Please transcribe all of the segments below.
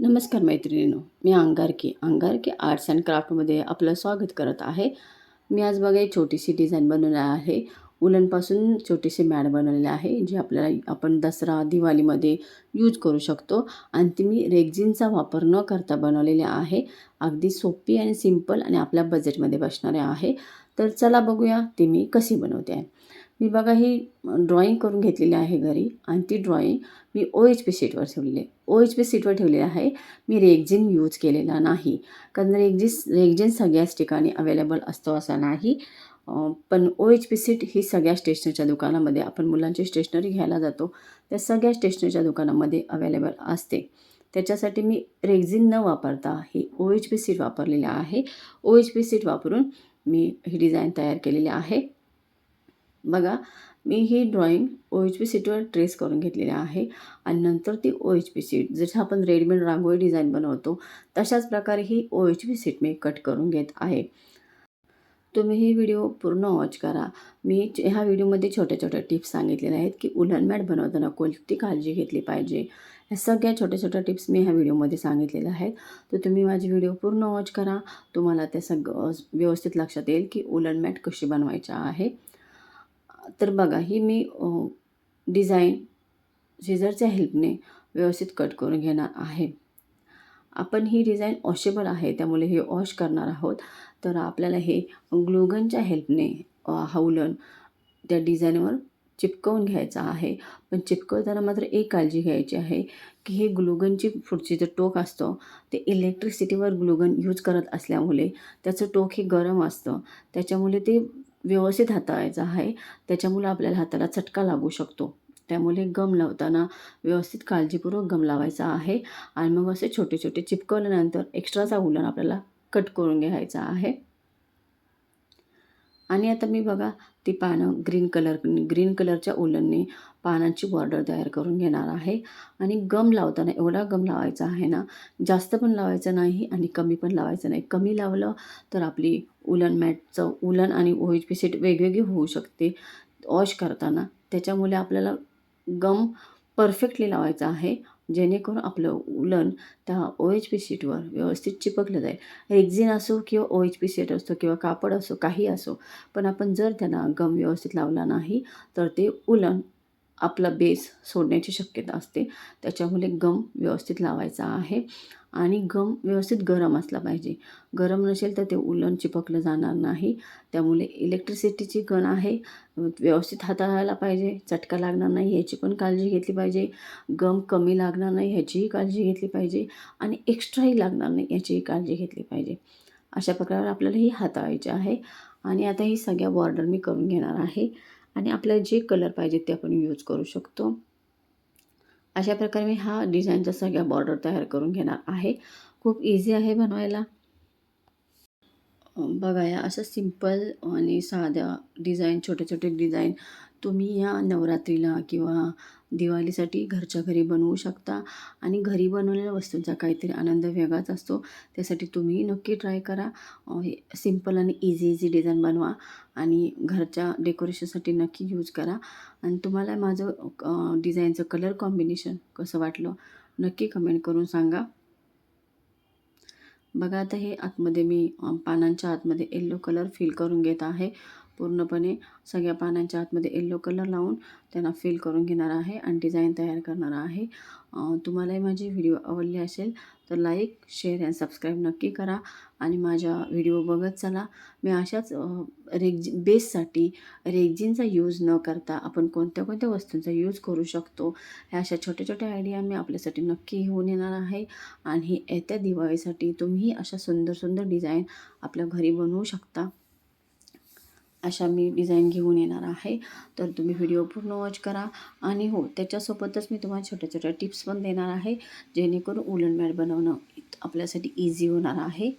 नमस्कार मैत्रिणींनो मी अंगारकी. अंगारकी आर्ट्स अँड क्राफ्टमध्ये आपलं स्वागत करत आहे. मी आज बघा एक छोटीशी डिझाईन बनवणार आहे. उलनपासून छोटेसे मॅट बनवलेले आहे जे आपल्याला आपण दसरा दिवाळीमध्ये यूज करू शकतो. आणि ती मी रेग्झिनचा वापर न करता बनवलेले आहे. अगदी सोपी आणि सिंपल आणि आपल्या बजेटमध्ये बसणारे आहे. तर चला बघूया ती मी कशी बनवते. आहे मी बघा ही ड्रॉईंग करून घेतलेली आहे घरी. आणि ती ड्रॉईंग मी ओ एच पी शीटवर ठेवलेली आहे. ओ एच पी शीटवर ठेवलेली आहे. मी रेग्झिन यूज केलेला नाही. कारण रेग्झिस रेग्झिन सगळ्याच ठिकाणी अवेलेबल असतो असा नाही. पण ओ एच पी सीट ही सगळ्या स्टेशनरीच्या दुकानामध्ये आपण मुलांची स्टेशनरी घ्यायला जातो त्या सगळ्या स्टेशनरीच्या दुकानामध्ये अवेलेबल असते. त्याच्यासाठी मी रेग्झिन न वापरता ही ओ एच पी सीट वापरलेली आहे. ओ एच पी सीट वापरून मी ही डिझाईन तयार केलेली आहे. बघा मी ही ड्रॉईंग ओ एच पी सीटवर ट्रेस करून घेतलेली आहे आणि नंतर ती ओ एच पी सीट जसं आपण रेडीमेड रांगोळी डिझाईन बनवतो तशाच प्रकारे ही ओ एच पी सीट मी कट करून घेत आहे. तुम्ही ही व्हिडिओ पूर्ण वॉच करा. मी ह्या व्हिडिओमध्ये छोट्या छोट्या टिप्स सांगितलेल्या आहेत की उलन मॅट बनवताना कोणती काळजी घेतली पाहिजे? ह्या सगळ्या छोट्या छोट्या टिप्स मी ह्या व्हिडिओमध्ये सांगितलेल्या आहेत. तर तुम्ही माझे व्हिडिओ पूर्ण वॉच करा. तुम्हाला त्या सगळं व्यवस्थित लक्षात येईल की उलन मॅट कशी बनवायची आहे. तर बघा ही मी डिझाईन सिझरच्या हेल्पने व्यवस्थित कट करून घेणार आहे. आपण ही डिझाईन ऑशेबल आहे त्यामुळे हे वॉश करणार आहोत. तर आपल्याला हे ग्लोगनच्या हेल्पने हावलन त्या डिझाईनवर चिपकवून घ्यायचं आहे. पण चिपकवताना मात्र एक काळजी घ्यायची आहे की हे ग्लुगनची पुढची जे टोक असतं ते इलेक्ट्रिसिटीवर ग्लुगन यूज करत असल्यामुळे त्याचं टोक हे गरम असतं. त्याच्यामुळे ते व्यवस्थित हाताळायचं आहे. त्याच्यामुळे आपल्याला हाताला चटका लागू शकतो. त्यामुळे गम लावताना व्यवस्थित काळजीपूर्वक गम लावायचा आहे. आणि मग असे छोटे छोटे चिपकवल्यानंतर एक्स्ट्राचा उलन आपल्याला कट करून घ्यायचा आहे. आणि आता मी बघा ती पानं ग्रीन कलर ग्रीन कलरच्या ओलनने पानांची बॉर्डर तयार करून घेणार आहे. आणि गम लावताना एवढा गम लावायचा आहे ना जास्त पण लावायचं नाही आणि कमी पण लावायचं नाही. कमी लावलं तर आपली उलन मॅटचं उलन आणि ओ पी सीट वेगवेगळी होऊ शकते. वॉश करताना. त्याच्यामुळे आपल्याला गम परफेक्टली लावायचा आहे जेणेकरून आपलं उलन त्या ओ एच पी शीटवर व्यवस्थित चिपकलं जाईल. रेक्झिन असो किंवा ओ एच पी सीट असतो किंवा कापड असो काही असो पण आपण जर त्यांना गम व्यवस्थित लावला नाही तर ते उलन आपला बेस सोडण्याची शक्यता असते. त्याच्यामुळे गम व्यवस्थित लावायचा आहे. आणि गम व्यवस्थित गरम असला पाहिजे. गरम नसेल तर ते उलन चिपकलं जाणार नाही. त्यामुळे इलेक्ट्रिसिटीची गण आहे. व्यवस्थित हाताळायला पाहिजे. चटका लागणार नाही याची पण काळजी घेतली पाहिजे. गम कमी लागणार नाही ह्याचीही काळजी घेतली पाहिजे. आणि एक्स्ट्राही लागणार नाही याचीही काळजी घेतली पाहिजे. अशा प्रकारे आपल्याला ही हाताळायची आहे. आणि आता ही सगळ्या बॉर्डर मी करून घेणार आहे. आणि आपल्याला जे कलर पाहिजे ते आपण यूज करू शकतो. अशा प्रकारे मी हा डिझाईनचा सगळ्या बॉर्डर तयार करून घेणार आहे. खूप इझी आहे बनवायला. बघा या असं सिंपल आणि साध्या डिझाईन छोटे छोटे डिझाईन तुम्ही या नवरात्रीला किंवा दिवाळीसाठी घरच्या घरी बनवू शकता. आणि घरी बनवलेल्या वस्तूंचा काहीतरी आनंद वेगळाच असतो. त्यासाठी तुम्ही नक्की ट्राय करा. सिंपल आणि इझी इझी डिझाईन बनवा. आणि घरच्या डेकोरेशनसाठी नक्की यूज करा. आणि तुम्हाला माझं डिझाईनचं कलर कॉम्बिनेशन कसं वाटलं नक्की कमेंट करून सांगा. बघा आता हे आतमध्ये मी पानांच्या आतमध्ये येल्लो कलर फिल करून घेत आहे. पूर्णपणे सगळ्या पानांच्या आतमध्ये येल्लो कलर लावून त्यांना फिल करून घेणार आहे आणि डिझाईन तयार करणार आहे. तुम्हालाही माझी व्हिडिओ आवडली असेल तर लाईक शेअर अँड सबस्क्राईब नक्की करा आणि माझ्या व्हिडिओ बघत चला. मी अशाच अ, बेससाठी रेग्झिनचा यूज न करता आपण कोणत्या कोणत्या वस्तूंचा यूज करू शकतो ह्या अशा छोट्या छोट्या आयडिया मी आपल्यासाठी नक्की घेऊन येणार आहे. आणि येत्या दिवाळीसाठी तुम्ही अशा सुंदर सुंदर डिझाईन आपल्या घरी बनवू शकता. अशा मी डिझाईन घेऊन येणार आहे. तर तुम्ही व्हिडिओ पूर्ण वॉच करा. आणि हो त्याच्यासोबतच मी तुम्हाला छोट्या छोट्या टिप्स पण देणार आहे जेणेकरून उलन मॅट बनवणं आपल्यासाठी इझी होणार आहे.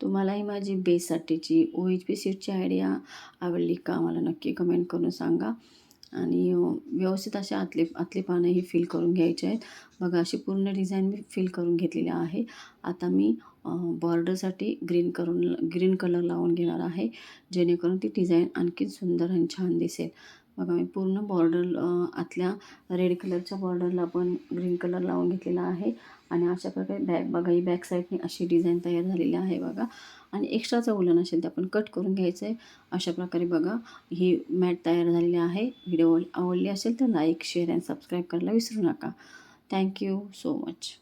तुम्हालाही माझी बेससाठीची ओ एच पी सीटची आयडिया आवडली का मला नक्की कमेंट करून सांगा. आणि व्यवस्थित असे आतले आतले पानंही फिल करून घ्यायचे आहेत. बघा अशी पूर्ण डिझाईन मी फिल करून घेतलेली आहे. आता मी बॉर्डरसाठी ग्रीन करून ग्रीन कलर लावून घेणार आहे जेणेकरून ती डिझाईन आणखी सुंदर आणि छान दिसेल. बघा मी पूर्ण बॉर्डर आतल्या रेड कलरच्या बॉर्डरला पण ग्रीन कलर लावून घेतलेला आहे आणि अशा प्रकारे बॅक बघा ही बॅक साईडने अशी डिझाईन तयार झालेली आहे बघा. आणि एक्स्ट्राचं उलन असेल ते आपण कट करून घ्यायचं आहे. अशा प्रकारे बघा ही मॅट तयार झालेली आहे. व्हिडिओ आवडली असेल तर लाईक शेअर अँड सबस्क्राईब करायला विसरू नका. Thank you so much.